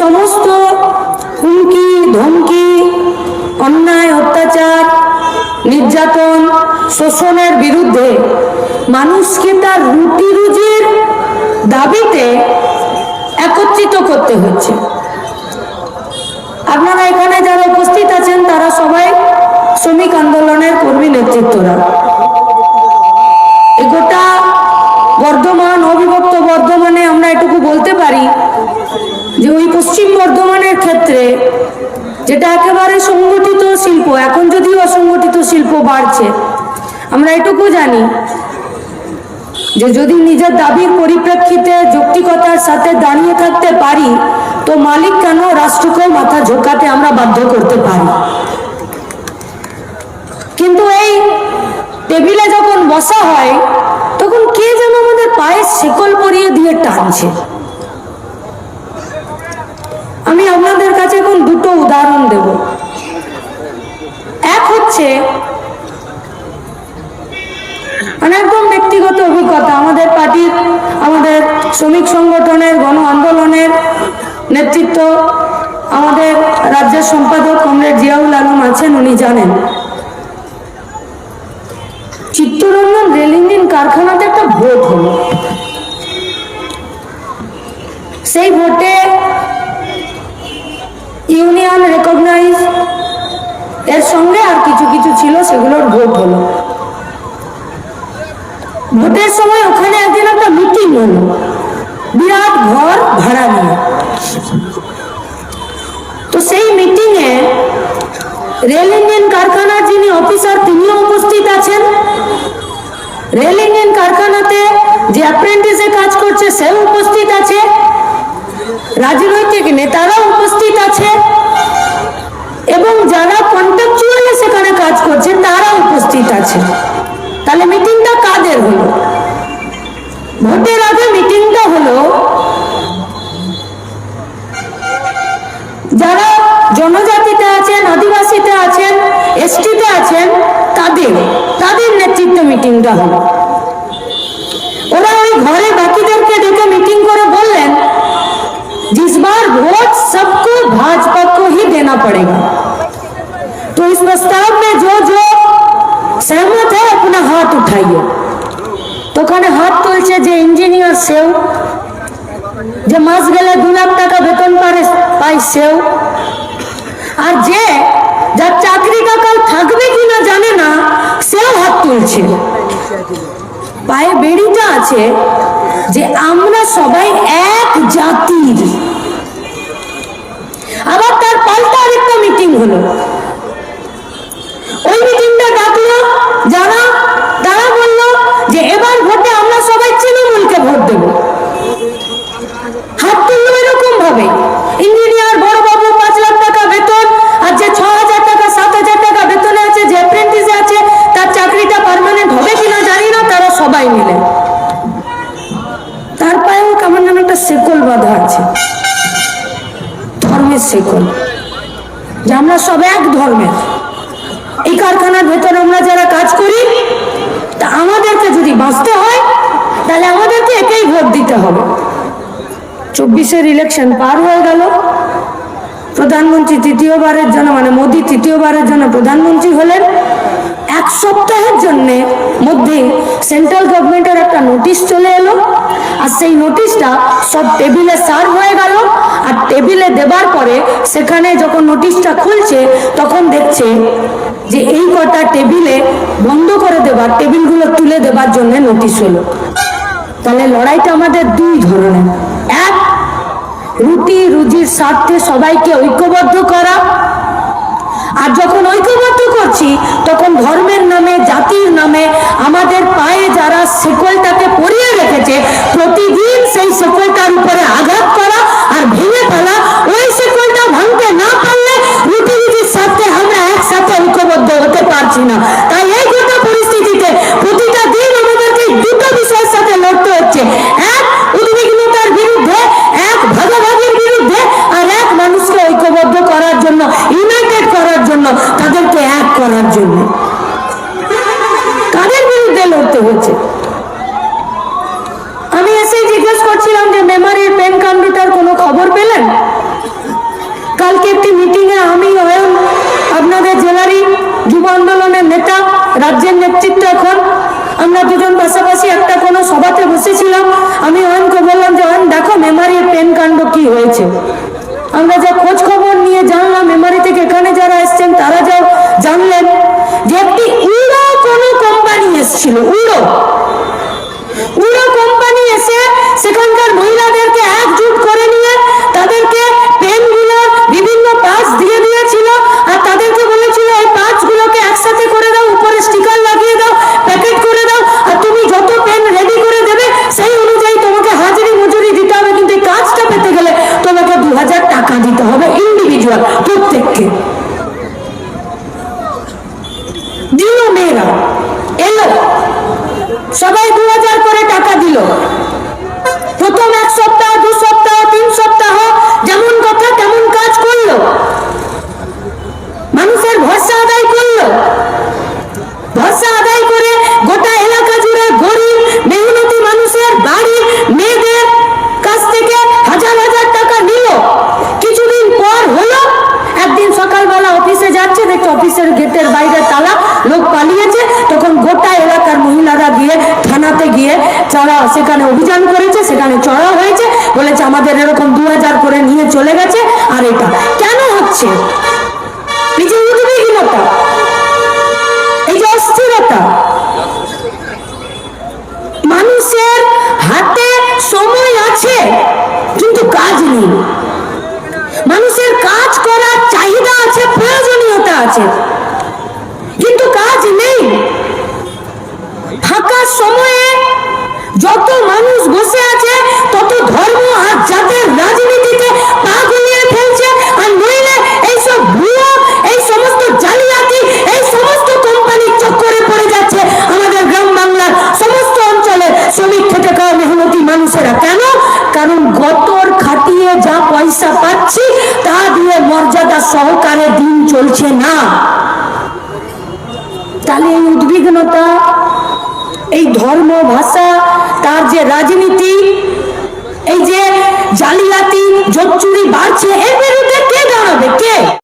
সমস্ত হুমকি, ধমকি, অন্যায়, অত্যাচার, নির্যাতন, শোষণের বিরুদ্ধে মানুষকে তার রুটি রুজির দাবিতে একত্রিত করতে হচ্ছে। আপনারা এখানে যারা উপস্থিত আছেন, তারা সবাই শ্রমিক আন্দোলনের কর্মী নেতৃত্বরা। গোটা বর্ধমান বর্ধমানে আমরা এটুকু বলতে পারি যে ওই পশ্চিম বর্ধমানের ক্ষেত্রে যেটা একেবারে সংগঠিত শিল্প, এখন যদিও অসংগঠিত শিল্প বাড়ছে, আমরা এটুকু জানি যে যদি নিজের দাবির পরিপ্রেক্ষিতে যৌক্তিকতার সাথে দাঁড়িয়ে থাকতে পারি, তো মালিক কেন রাষ্ট্রকেও মাথা ঝোঁকাতে আমরা বাধ্য করতে পারি? কিন্তু এই টেবিলে যখন বসা হয়, তখন কে যেন আমাদের পায়ে শিকল পরিয়ে দিয়ে টানছে। আমি আপনাদের কাছে এখন দুটো উদাহরণ দেব। এক হচ্ছে মানে একদম ব্যক্তিগত অভিজ্ঞতা। আমাদের পার্টির আমাদের শ্রমিক সংগঠনের, গণ আন্দোলনের নেতৃত্ব, আমাদের রাজ্যের সম্পাদক কমরেড জিয়াউল আলম আছেন, উনি জানেন। চিত্তরঞ্জন রেল ইঞ্জিন কারখানাতে একটা ভোট হলো। সেই ভোটে ইউনিয়ন রেকগনাইজ, এর সঙ্গে আর কিছু কিছু ছিল, সেগুলোর ভোট হলো। ভোটের সময় ওখানে একদিন একটা মিটিং হলো। বিরাট ঘর ভাড়া নিয়ে। তো সেই মিটিংয়ে রেল ইঞ্জিন কারখানার যিনি অফিসার, তিনিও উপস্থিত আছেন। রেল ইঞ্জিন কারখানাতে যে অ্যাপ্রেন্টিসে কাজ করছে, সেও উপস্থিত আছে। রাজনৈতিক নেতারাও উপস্থিত আছে। এবং যারা কন্ট্রাকচুয়ালি সেখানে কাজ করছে তারা উপস্থিত আছে। তাহলে মিটিংটা কাদের হলো? ভোটের আগে মিটিংটা হলো যারা জনজাতিতে মিটিংটা হলো ওরা ওই ঘরে বাকিদেরকে ডেকে মিটিং করে বললেন जिस बार वोट सबको भाजपा को ही देना पड़ेगा तो इस प्रस्ताव में जो जो सहमत है अपना हाथ उठाइए তো ওখানে হাত তুলছে যে ইঞ্জিনিয়ার সেও যে মাস গেলে দু লাখ টাকা বেতন পারে পাই সেও আর যে হাত পায়ে বেড়িটা আছে যে আমরা সবাই এক জাতির। আবার তার পাল্টা আরেকটা মিটিং হলো। ওই মিটিংটা ডাকলো, যারা, তারা বলল যে এবার ভোটে আমরা সবাই তৃণমূলকে ভোট দেব। হাত তুললো যে আমরা সব এক ধর্মের। এই কারখানার ভেতরে আমরা যারা কাজ করি, তা আমাদেরকে যদি বাঁচতে হয়, তাহলে আমাদেরকে একেই ভোট দিতে হবে। চব্বিশের ইলেকশন পার হয়ে গেল। প্রধানমন্ত্রী তৃতীয়বারের জন্য মানে মোদী তৃতীয়বারের জন্য প্রধানমন্ত্রী হলেন। এক সপ্তাহের জন্যে মধ্যে সেন্ট্রাল গভর্নমেন্টের একটা নোটিশ চলে এলো। আর সেই নোটিশটা সব টেবিলে সার্ভ হয়ে গেল। আর টেবিলে দেবার পরে সেখানে যখন নোটিশটা খুলছে, তখন দেখছে যে এই কটা টেবিলে বন্ধ করে দেবার টেবিলগুলো তুলে দেবার জন্য নোটিশ হলো। তাহলে লড়াইটা আমাদের দুই ধরনের। এক রুটি রুজির স্বার্থে সবাইকে ঐক্যবদ্ধ করা। আর যখন ঐক্যবদ্ধ করছি, তখন ধর্মের নামে, জাতির নামে, আমাদের পায়ে যারা সকলটাকে পরিয়ে রেখেছে, প্রতিদিন সেই সকলটার উপরে আঘাত করা আর ভেঙে ফেলা ওই শেকলটা ভাঙতে না পারলে রুটি রুজির স্বার্থে আমরা একসাথে ঐক্যবদ্ধ হতে পারছি না তাই এই গোটা পরিস্থিতিতে প্রতিটা দিন আমাদেরকে এই দুটো বিষয়ের সাথে লড়তে হচ্ছে এক উদ্বিগ্নতার বিরুদ্ধে এক ভাগাভাগির বিরুদ্ধে আর এক মানুষকে ঐক্যবদ্ধ করার জন্য ইউনাইটেড করার জন্য তাদেরকে এক করার জন্য কাদের বিরুদ্ধে লড়তে হচ্ছে আমি এসে জিজ্ঞেস করছিলাম যে মেমারির প্রেম কাণ্ডটার কোনো একটি মিটিংয়ে আমি অয়ন আপনাদের জেলারই যুব আন্দোলনের নেতা, রাজ্যের নেতৃত্ব এখন। আমরা দুজন পাশাপাশি একটা কোনো সভাতে বসেছিলাম। আমি অয়নকে বললাম যে, অয়ন, দেখো মেমারির পেন কাণ্ড কি হয়েছে? আমরা যা খোঁজ খবর নিয়ে জানলাম, মেমারি থেকে এখানে যারা এসছেন, তারা যা জানলেন যে একটি উড়ো কোনো কোম্পানি এসেছিল, উড়ো। উড়ো কোম্পানি এসে সেখানকার যারা সেখানে অভিযান করেছে, সেখানে চড়া হয়েছে, বলেছে আমাদের এরকম দু হাজার করে নিয়ে চলে গেছে। আর এটা কেন হচ্ছে? যত মানুষ বসে আছে, তত ধর্ম আর জাতের রাজনীতিতে পা গুলিয়ে ফেলছে। আর নইলে এইসব ভুয়ো, এই সমস্ত জালিয়াতি, এই সমস্ত কোম্পানির চক্করে পড়ে যাচ্ছে আমাদের গ্রাম বাংলার সমস্ত অঞ্চলের শ্রমিক খেটে খাওয়া মেহনতি মানুষেরা। কেন? কারণ গতর খাটিয়ে যা পয়সা পাচ্ছি, তা দিয়ে মর্যাদা সহকারে দিন চলছে না। তাহলে এই উদ্বিগ্নতা এই ধর্ম ভাষা, তার যে রাজনীতি, এই যে জালিয়াতি জোচ্চুরি বাড়ছে, এর বিরুদ্ধে কে দাঁড়াবে? কে?